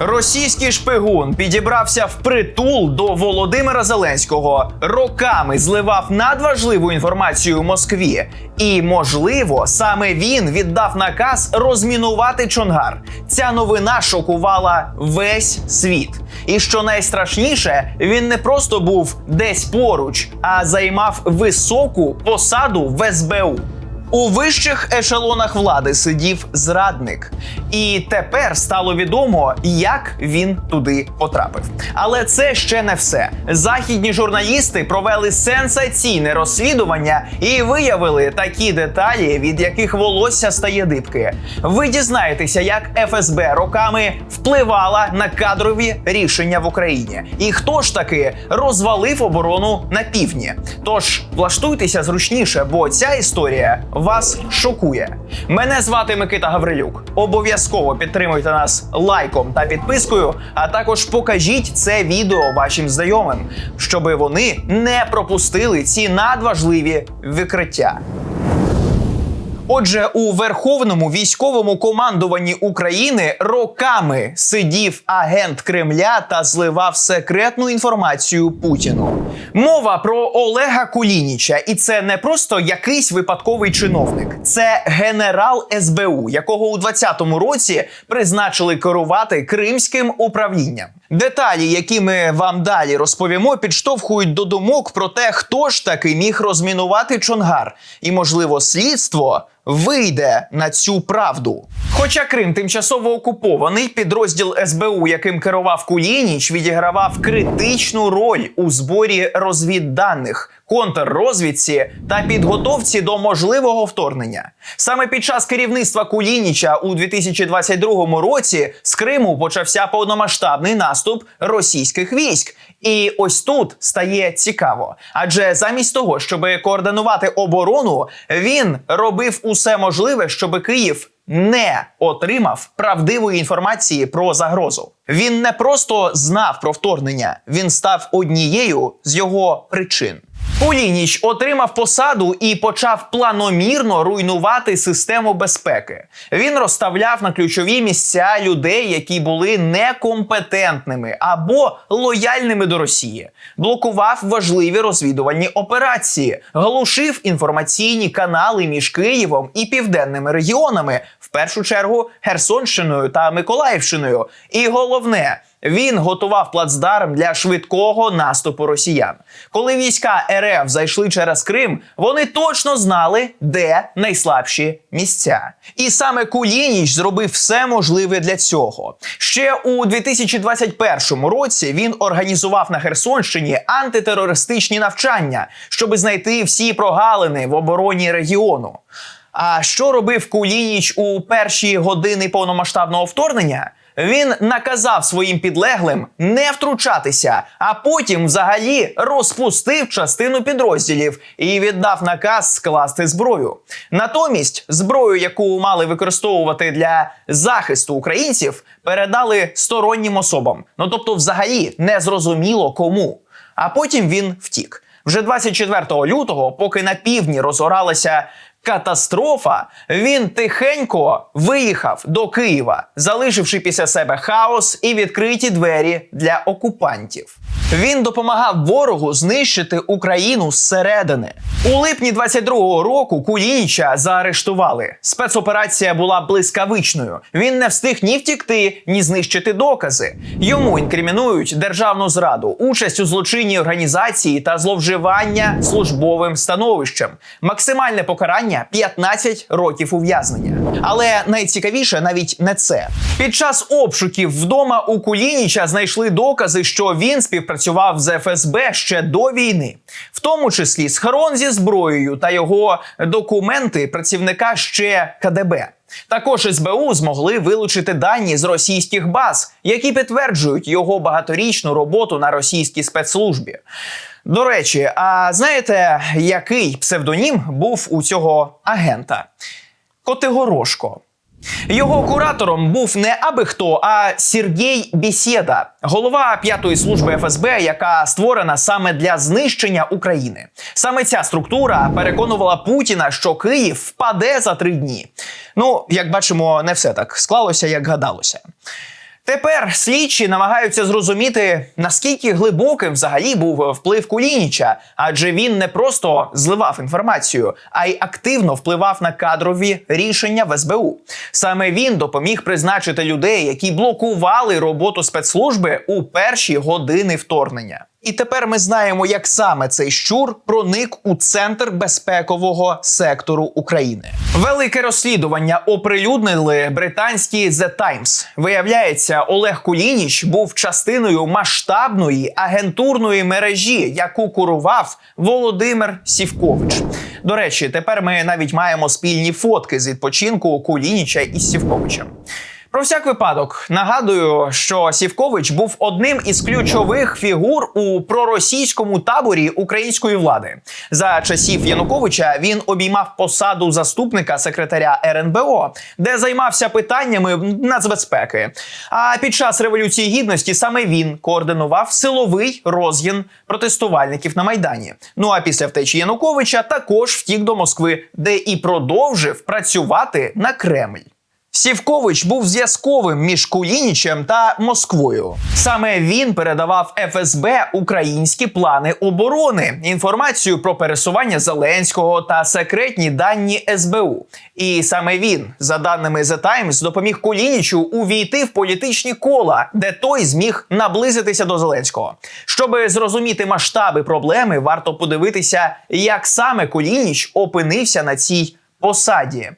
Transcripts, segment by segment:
Російський шпигун підібрався в притул до Володимира Зеленського, роками зливав надважливу інформацію Москві, і, можливо, саме він віддав наказ розмінувати Чонгар. Ця новина шокувала весь світ. І що найстрашніше, він не просто був десь поруч, а займав високу посаду в СБУ. У вищих ешелонах влади сидів зрадник, і тепер стало відомо, як він туди потрапив. Але це ще не все. Західні журналісти провели сенсаційне розслідування і виявили такі деталі, від яких волосся стає дибки. Ви дізнаєтеся, як ФСБ роками впливала на кадрові рішення в Україні, і хто ж таки розвалив оборону на півдні. Тож влаштуйтеся зручніше, бо ця історія вас шокує. Мене звати Микита Гаврилюк. Обов'язково підтримуйте нас лайком та підпискою, а також покажіть це відео вашим знайомим, щоби вони не пропустили ці надважливі викриття. Отже, у Верховному військовому командуванні України роками сидів агент Кремля та зливав секретну інформацію Путіну. Мова про Олега Кулініча, і це не просто якийсь випадковий чиновник, це генерал СБУ, якого у 2020 році призначили керувати кримським управлінням. Деталі, які ми вам далі розповімо, підштовхують до думок про те, хто ж таки міг розмінувати Чонгар, і можливо, слідство вийде на цю правду. Хоча Крим тимчасово окупований, підрозділ СБУ, яким керував Кулініч, відігравав критичну роль у зборі розвідданих, контррозвідці та підготовці до можливого вторгнення. Саме під час керівництва Кулініча у 2022 році з Криму почався повномасштабний наступ російських військ. І ось тут стає цікаво, адже замість того, щоб координувати оборону, він робив усе можливе, щоб Київ не отримав правдивої інформації про загрозу. Він не просто знав про вторгнення, він став однією з його причин. Кулініч отримав посаду і почав планомірно руйнувати систему безпеки. Він розставляв на ключові місця людей, які були некомпетентними або лояльними до Росії, блокував важливі розвідувальні операції, глушив інформаційні канали між Києвом і південними регіонами, в першу чергу Херсонщиною та Миколаївщиною. І головне. Він готував плацдарм для швидкого наступу росіян. Коли війська РФ зайшли через Крим, вони точно знали, де найслабші місця. І саме Кулініч зробив все можливе для цього. Ще у 2021 році він організував на Херсонщині антитерористичні навчання, щоб знайти всі прогалини в обороні регіону. А що робив Кулініч у перші години повномасштабного вторгнення? Він наказав своїм підлеглим не втручатися, а потім взагалі розпустив частину підрозділів і віддав наказ скласти зброю. Натомість зброю, яку мали використовувати для захисту українців, передали стороннім особам. Ну тобто, взагалі не зрозуміло кому. А потім він втік. Вже 24 лютого, поки на півдні розгоралася катастрофа, він тихенько виїхав до Києва, залишивши після себе хаос і відкриті двері для окупантів. Він допомагав ворогу знищити Україну зсередини. У липні 22-го року Кулініча заарештували. Спецоперація була блискавичною. Він не встиг ні втікти, ні знищити докази. Йому інкримінують державну зраду, участь у злочинній організації та зловживання службовим становищем. Максимальне покарання 15 років ув'язнення. Але найцікавіше навіть не це. Під час обшуків вдома у Кулініча знайшли докази, що він співпрацював з ФСБ ще до війни, в тому числі схорон зі зброєю та його документи працівника ще КДБ. Також СБУ змогли вилучити дані з російських баз, які підтверджують його багаторічну роботу на російській спецслужбі. До речі, а знаєте, який псевдонім був у цього агента? Котигорошко. Його куратором був не аби хто, а Сергій Бісєда, голова п'ятої служби ФСБ, яка створена саме для знищення України. Саме ця структура переконувала Путіна, що Київ впаде за три дні. Ну, як бачимо, не все так склалося, як гадалося. Тепер слідчі намагаються зрозуміти, наскільки глибоким взагалі був вплив Кулініча, адже він не просто зливав інформацію, а й активно впливав на кадрові рішення в СБУ. Саме він допоміг призначити людей, які блокували роботу спецслужби у перші години вторгнення. І тепер ми знаємо, як саме цей щур проник у центр безпекового сектору України. Велике розслідування оприлюднили британські The Times. Виявляється, Олег Кулініч був частиною масштабної агентурної мережі, яку курував Володимир Сівкович. До речі, тепер ми навіть маємо спільні фотки з відпочинку Кулініча із Сівковичем. Про всяк випадок нагадую, що Сівкович був одним із ключових фігур у проросійському таборі української влади. За часів Януковича він обіймав посаду заступника секретаря РНБО, де займався питаннями нацбезпеки. А під час революції гідності саме він координував силовий розгін протестувальників на майдані. Ну а після втечі Януковича також втік до Москви, де і продовжив працювати на Кремль. Сівкович був зв'язковим між Кулінічем та Москвою. Саме він передавав ФСБ українські плани оборони, інформацію про пересування Зеленського та секретні дані СБУ. І саме він, за даними The Times, допоміг Кулінічу увійти в політичні кола, де той зміг наблизитися до Зеленського. Щоби зрозуміти масштаби проблеми, варто подивитися, як саме Кулініч опинився на цій посаді.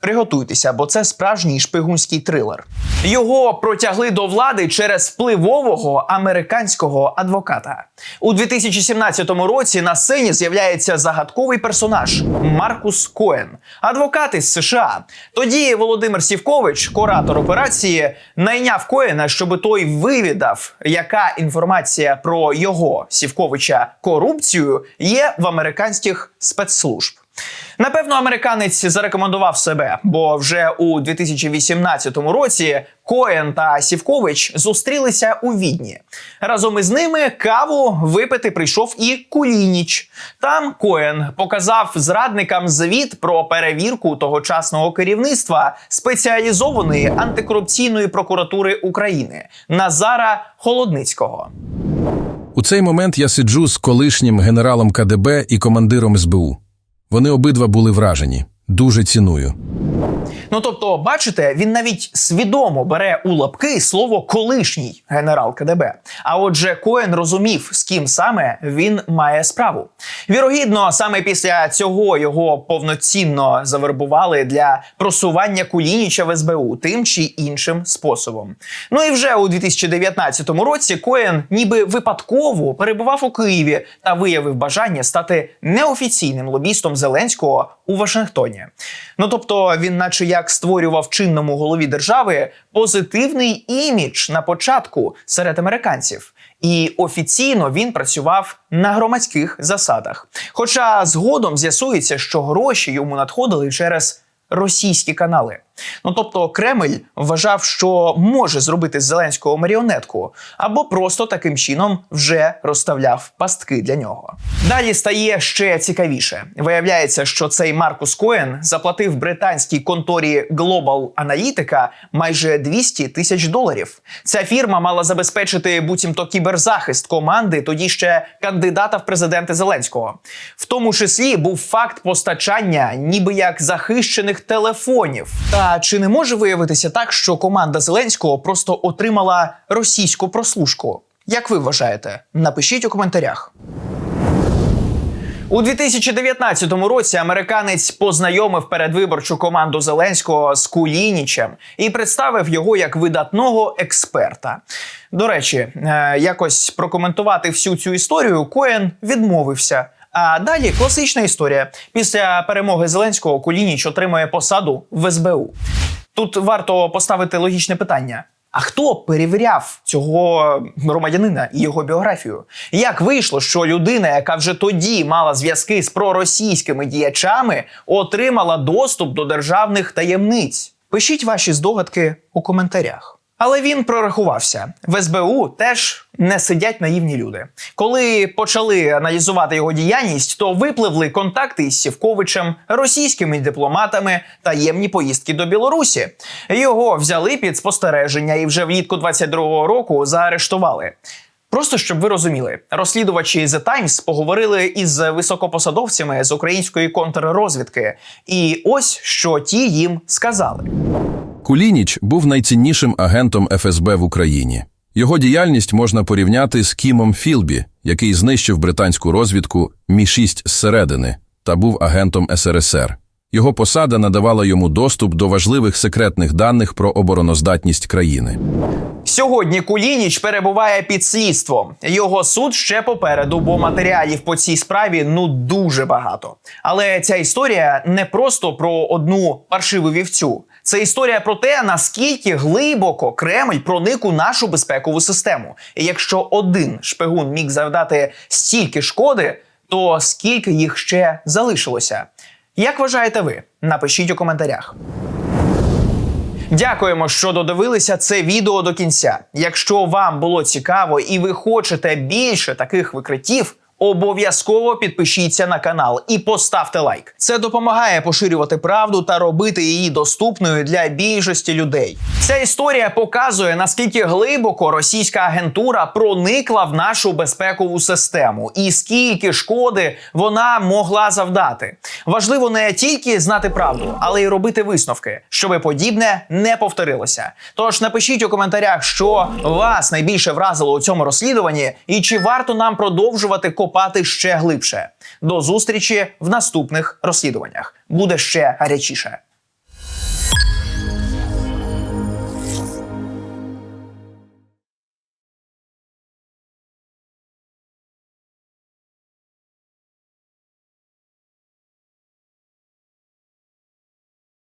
Приготуйтеся, бо це справжній шпигунський трилер. Його протягли до влади через впливового американського адвоката. У 2017 році на сцені з'являється загадковий персонаж Маркус Коен, адвокат із США. Тоді Володимир Сівкович, куратор операції, найняв Коена, щоб той вивідав, яка інформація про його Сівковича корупцію є в американських спецслужб. Напевно, американець зарекомендував себе, бо вже у 2018 році Коен та Сівкович зустрілися у Відні. Разом із ними каву випити прийшов і Кулініч. Там Коен показав зрадникам звіт про перевірку тогочасного керівництва спеціалізованої антикорупційної прокуратури України Назара Холодницького. У цей момент я сиджу з колишнім генералом КДБ і командиром СБУ. Вони обидва були вражені. Дуже ціную. Ну тобто, бачите, він навіть свідомо бере у лапки слово колишній генерал КДБ. А отже, Коен розумів, з ким саме він має справу. Вірогідно, саме після цього його повноцінно завербували для просування Кулініча в СБУ тим чи іншим способом. Ну і вже у 2019 році Коен ніби випадково перебував у Києві та виявив бажання стати неофіційним лобістом Зеленського у Вашингтоні. Ну тобто, він, наче як створював чинному голові держави позитивний імідж на початку серед американців. І офіційно він працював на громадських засадах. Хоча згодом з'ясується, що гроші йому надходили через російські канали. Ну тобто Кремль вважав, що може зробити з Зеленського маріонетку, або просто таким чином вже розставляв пастки для нього. Далі стає ще цікавіше. Виявляється, що цей Маркус Коен заплатив британській конторі Global Analytica майже 200 тисяч доларів. Ця фірма мала забезпечити буцімто кіберзахист команди, тоді ще кандидата в президенти Зеленського. В тому числі був факт постачання, ніби як захищених телефонів. Та чи не може виявитися так, що команда Зеленського просто отримала російську прослушку? Як ви вважаєте? Напишіть у коментарях. У 2019 році американець познайомив передвиборчу команду Зеленського з Кулінічем і представив його як видатного експерта. До речі, е, якось прокоментувати всю цю історію Коен відмовився. А далі класична історія. Після перемоги Зеленського Кулініч отримує посаду в СБУ. Тут варто поставити логічне питання. А хто перевіряв цього громадянина і його біографію? Як вийшло, що людина, яка вже тоді мала зв'язки з проросійськими діячами, отримала доступ до державних таємниць? Пишіть ваші здогадки у коментарях. Але він прорахувався. В СБУ теж не сидять наївні люди. Коли почали аналізувати його діяльність, то випливли контакти із Сівковичем, російськими дипломатами, таємні поїздки до Білорусі. Його взяли під спостереження і вже влітку 22-го року заарештували. Просто щоб ви розуміли, розслідувачі The Times поговорили із високопосадовцями з української контррозвідки, і ось що ті їм сказали. Кулініч був найціннішим агентом ФСБ в Україні. Його діяльність можна порівняти з Кімом Філбі, який знищив британську розвідку Мі-6 зсередини та був агентом СРСР. Його посада надавала йому доступ до важливих секретних даних про обороноздатність країни. Сьогодні Кулініч перебуває під слідством. Його суд ще попереду, бо матеріалів по цій справі ну дуже багато. Але ця історія не просто про одну паршиву вівцю. Це історія про те, наскільки глибоко Кремль проник у нашу безпекову систему. І якщо один шпигун міг завдати стільки шкоди, то скільки їх ще залишилося? Як вважаєте ви? Напишіть у коментарях. Дякуємо, що додивилися це відео до кінця. Якщо вам було цікаво і ви хочете більше таких викриттів, обов'язково підпишіться на канал і поставте лайк. Це допомагає поширювати правду та робити її доступною для більшості людей. Ця історія показує наскільки глибоко російська агентура проникла в нашу безпекову систему і скільки шкоди вона могла завдати. Важливо не тільки знати правду, але й робити висновки, щоб подібне не повторилося. Тож напишіть у коментарях, що вас найбільше вразило у цьому розслідуванні, і чи варто нам продовжувати копати ще глибше. До зустрічі в наступних розслідуваннях. Буде ще гарячіше.